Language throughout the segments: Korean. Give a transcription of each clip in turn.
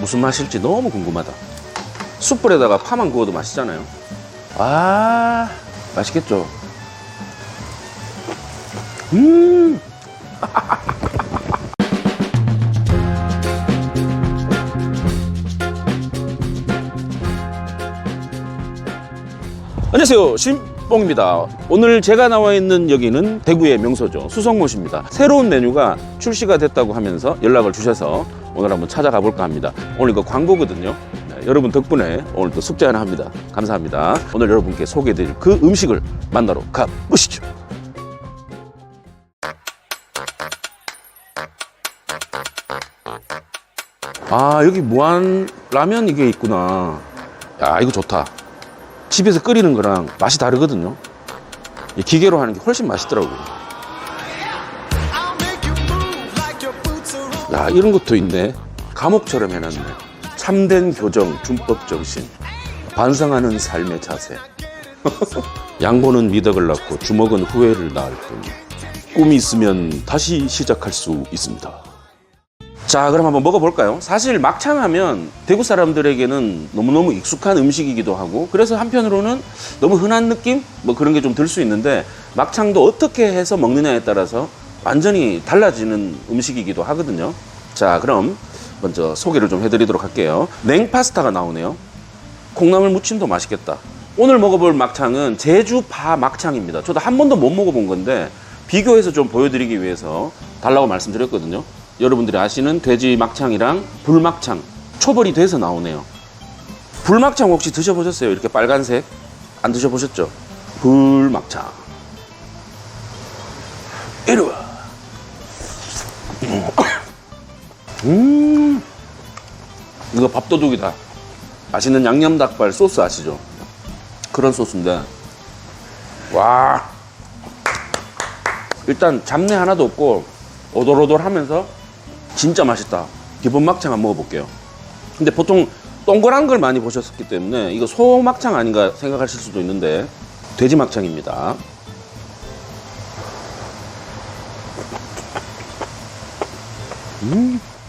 무슨 맛일지 너무 궁금하다. 숯불에다가 파만 구워도 맛있잖아요. 아, 맛있겠죠? 음! 안녕하세요. 신봉입니다. 오늘 제가 나와 있는 여기는 대구의 명소죠. 수성못입니다. 새로운 메뉴가 출시가 됐다고 하면서 연락을 주셔서 오늘 한번 찾아가 볼까 합니다. 오늘 이거 광고거든요. 네, 여러분 덕분에 오늘 또 숙제 하나 합니다. 감사합니다. 오늘 여러분께 소개해드릴 그 음식을 만나러 가보시죠. 아, 여기 무한 라면 이게 있구나. 야, 이거 좋다. 집에서 끓이는 거랑 맛이 다르거든요. 이 기계로 하는 게 훨씬 맛있더라고요. 야, 이런 것도 있네. 감옥처럼 해놨네. 참된 교정, 준법 정신. 반성하는 삶의 자세. 양보는 미덕을 낳고 주먹은 후회를 낳을 뿐. 꿈이 있으면 다시 시작할 수 있습니다. 자, 그럼 한번 먹어볼까요? 사실 막창 하면 대구 사람들에게는 너무너무 익숙한 음식이기도 하고, 그래서 한편으로는 너무 흔한 느낌? 뭐 그런 게 좀 들 수 있는데, 막창도 어떻게 해서 먹느냐에 따라서 완전히 달라지는 음식이기도 하거든요. 자, 그럼 먼저 소개를 좀 해드리도록 할게요. 냉파스타가 나오네요. 콩나물 무침도 맛있겠다. 오늘 먹어볼 막창은 제주파 막창입니다. 저도 한 번도 못 먹어본 건데 비교해서 좀 보여드리기 위해서 달라고 말씀드렸거든요. 여러분들이 아시는 돼지 막창이랑 불막창 초벌이 돼서 나오네요. 불막창 혹시 드셔보셨어요? 이렇게 빨간색 안 드셔보셨죠? 불막창. 이리 와. 음, 이거 밥도둑이다. 맛있는 양념 닭발 소스 아시죠? 그런 소스인데 와 일단 잡내 하나도 없고 오돌오돌하면서 진짜 맛있다. 기본 막창 한번 먹어볼게요. 근데 보통 동그란 걸 많이 보셨기 때문에 이거 소 막창 아닌가 생각하실 수도 있는데 돼지 막창입니다.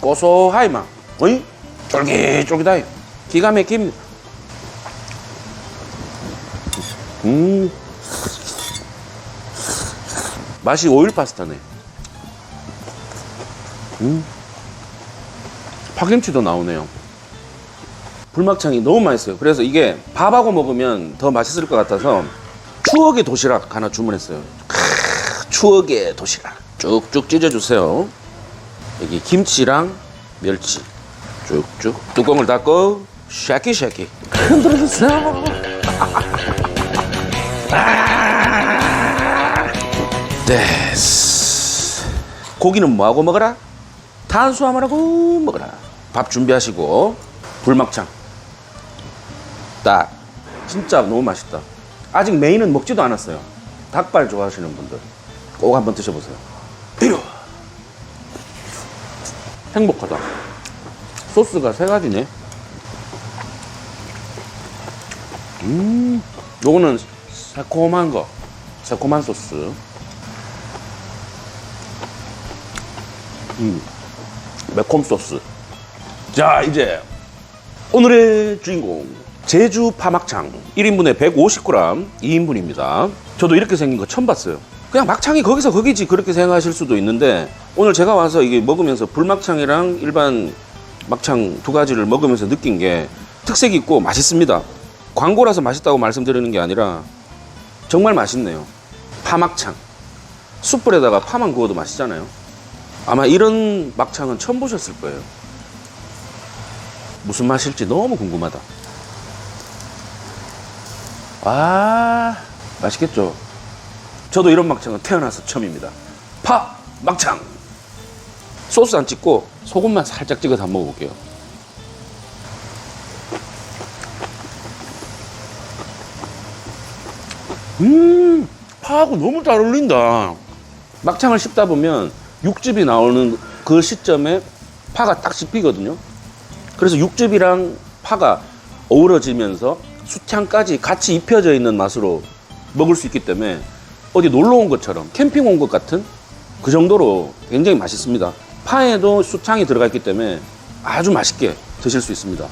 고소하이 막 어이? 쫄깃쫄깃하이. 기가 막힙 음. 맛이 오일 파스타네. 음. 파김치도 나오네요. 불막창이 너무 맛있어요. 그래서 이게 밥하고 먹으면 더 맛있을 것 같아서 추억의 도시락 하나 주문했어요. 크, 추억의 도시락. 쭉쭉 찢어주세요 여기 김치랑 멸치. 쭉쭉. 뚜껑을 닫고 샤키 샤키. 흔들어주세요 됐어. 고기는 뭐하고 먹어라? 탄수화물하고 먹어라. 밥 준비하시고 불막창. 딱. 진짜 너무 맛있다. 아직 메인은 먹지도 않았어요. 닭발 좋아하시는 분들. 꼭 한번 드셔보세요 행복하다. 소스가 세 가지네. 음, 요거는 새콤한 거, 새콤한 소스. 음, 매콤 소스. 자, 이제 오늘의 주인공. 제주 파막창 1인분에 150g 2인분입니다. 저도 이렇게 생긴 거 처음 봤어요. 그냥 막창이 거기서 거기지 그렇게 생각하실 수도 있는데 오늘 제가 와서 이게 먹으면서 불막창이랑 일반 막창 두 가지를 먹으면서 느낀 게 특색 있고 맛있습니다. 광고라서 맛있다고 말씀드리는 게 아니라 정말 맛있네요. 파막창. 숯불에다가 파만 구워도 맛있잖아요. 아마 이런 막창은 처음 보셨을 거예요. 무슨 맛일지 너무 궁금하다. 아, 맛있겠죠? 저도 이런 막창은 태어나서 처음입니다. 파 막창. 소스 안 찍고 소금만 살짝 찍어서 한번 먹어볼게요. 음, 파하고 너무 잘 어울린다. 막창을 씹다 보면 육즙이 나오는 그 시점에 파가 딱 씹히거든요. 그래서 육즙이랑 파가 어우러지면서 수창까지 같이 입혀져 있는 맛으로 먹을 수 있기 때문에 어디 놀러 온 것처럼 캠핑 온 것 같은 그 정도로 굉장히 맛있습니다. 파에도 수창이 들어가 있기 때문에 아주 맛있게 드실 수 있습니다.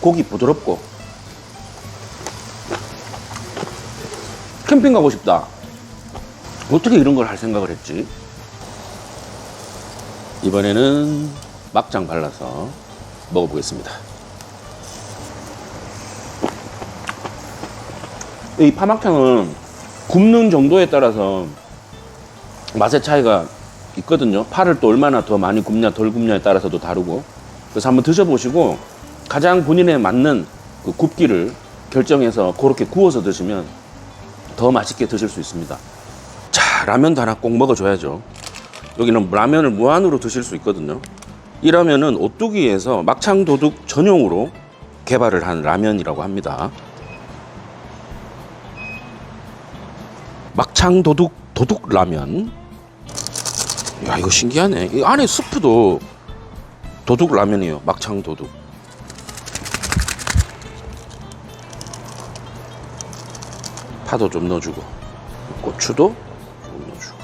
고기 부드럽고 캠핑 가고 싶다. 어떻게 이런 걸 할 생각을 했지? 이번에는 막장 발라서 먹어보겠습니다. 이 파막탕은 굽는 정도에 따라서 맛의 차이가 있거든요. 파를 또 얼마나 더 많이 굽냐 덜 굽냐에 따라서도 다르고 그래서 한번 드셔보시고 가장 본인에 맞는 그 굽기를 결정해서 그렇게 구워서 드시면 더 맛있게 드실 수 있습니다. 자 라면도 하나 꼭 먹어줘야죠. 여기는 라면을 무한으로 드실 수 있거든요. 이 라면은 오뚜기에서 막창 도둑 전용으로 개발을 한 라면이라고 합니다. 막창 도둑 도둑 라면. 야 이거 신기하네. 이 안에 스프도 도둑 라면이에요. 막창 도둑. 파도 좀 넣어주고 고추도 좀 넣어주고.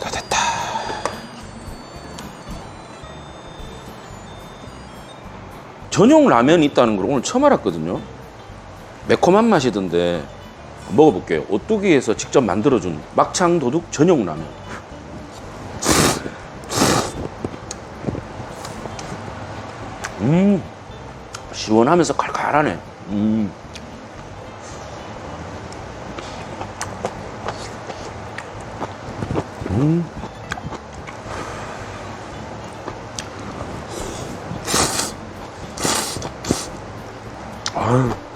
다 됐다. 전용 라면이 있다는 걸 오늘 처음 알았거든요. 매콤한 맛이던데 먹어볼게요. 오뚜기에서 직접 만들어준 막창 도둑 전용 라면. 음, 시원하면서 칼칼하네. 음. 음. 아유.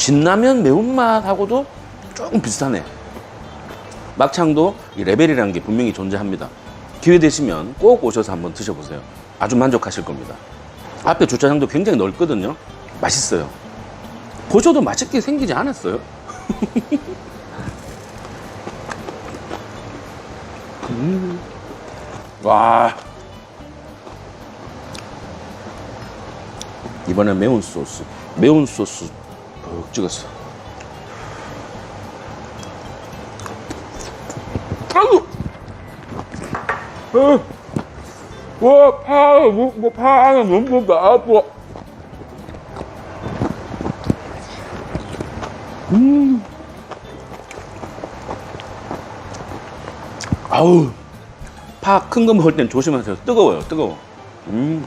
진라면 매운맛하고도 조금 비슷하네. 막창도 이 레벨이라는 게 분명히 존재합니다. 기회 되시면 꼭 오셔서 한번 드셔보세요. 아주 만족하실 겁니다. 앞에 주차장도 굉장히 넓거든요. 맛있어요. 보셔도 맛있게 생기지 않았어요? 음. 와. 이번엔 매운 소스. 매운 소스 푹 찍었어. 아이고! 어. 와, 파, 뭐, 뭐, 파 안에 너무 나빠. 음. 아우. 파 큰 거 먹을 땐 조심하세요. 뜨거워요, 뜨거워. 음.